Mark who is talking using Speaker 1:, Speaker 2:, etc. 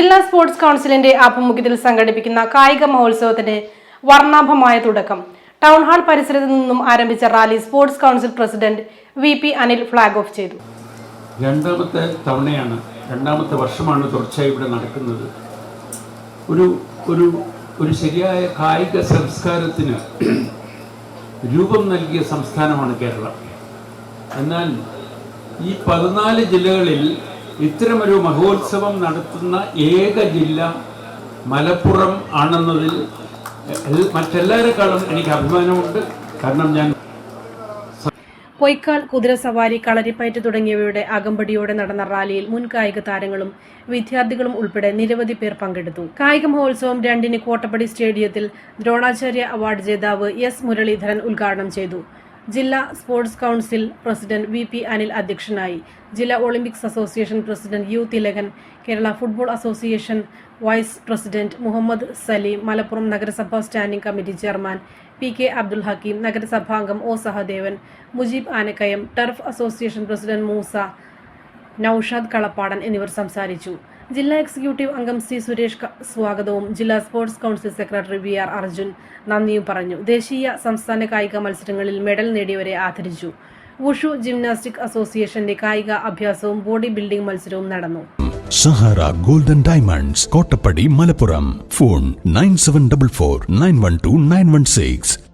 Speaker 1: ജില്ലാ സ്പോർട്സ് കൗൺസിലിന്റെ ആഭിമുഖ്യത്തിൽ സംഘടിപ്പിക്കുന്ന കായിക മഹോത്സവത്തിന്റെ വർണാഭമായ തുടക്കം. ടൗൺ ഹാൾ പരിസരത്ത് നിന്നും ആരംഭിച്ച rally sports council president V P Anil flag off ചെയ്തു.
Speaker 2: രണ്ടാമത്തെ തവണയാണ് രണ്ടാമത്തെ വർഷമാണ് തുടർച്ചയായി ഇവിടെ നടക്കുന്നത്. ഒരു ഒരു ഒരു ശരിയായ കായിക സംസ്കാരത്തിന് രൂപം നൽകിയ സംസ്ഥാനമാണ് കേരളം. എന്നാൽ ഈ പതിനാല് ജില്ലകളിൽ ഇത്തരമൊരു മഹോത്സവം നടത്തുന്ന ഏക ജില്ല മലപ്പുറം ആണെന്നതിൽ മറ്റെല്ലാവരെക്കാളും എനിക്ക് അഭിമാനമുണ്ട്. കാരണം ഞാൻ
Speaker 1: പൊയ്ക്കാൽ കുതിരസവാരി കളരിപ്പയറ്റ് തുടങ്ങിയവയുടെ അകമ്പടിയോടെ നടന്ന റാലിയിൽ മുൻ കായിക താരങ്ങളും വിദ്യാർത്ഥികളും ഉൾപ്പെടെ നിരവധി പേർ പങ്കെടുത്തു. കായിക മഹോത്സവം രണ്ടിന് കോട്ടപ്പടി സ്റ്റേഡിയത്തിൽ ദ്രോണാചാര്യ അവാർഡ് ജേതാവ് എസ് മുരളീധരൻ ഉദ്ഘാടനം ചെയ്തു. ജില്ലാ sports council president V P Anil അധ്യക്ഷനായി. ജില്ലാ Olympics association president U Thilakan Kerala football association vice president Muhammad Salim Malappuram നഗരസഭാ standing committee chairman P K Abdul Hakeem നഗരസഭാംഗം O Sahadevan Mujeeb Anakkayam turf association president Moosa Noushad Kalappadan എന്നിവർ സംസാരിച്ചു. ജില്ലാ executive അംഗം C Suresh സ്വാഗതവും. ജില്ലാ sports council secretary V R Arjun നന്ദിയും പറഞ്ഞു. ദേശീയ സംസ്ഥാന കായിക മത്സരങ്ങളിൽ മെഡൽ നേടിയവരെ ആദരിച്ചു. വുഷു ജിംനാസ്റ്റിക് അസോസിയേഷന്റെ കായിക അഭ്യാസവും ബോഡി ബിൽഡിംഗ് മത്സരവും നടന്നു.
Speaker 3: Sahara golden diamonds Kottappadi Malappuram. Phone nine seven double four nine one two nine one six.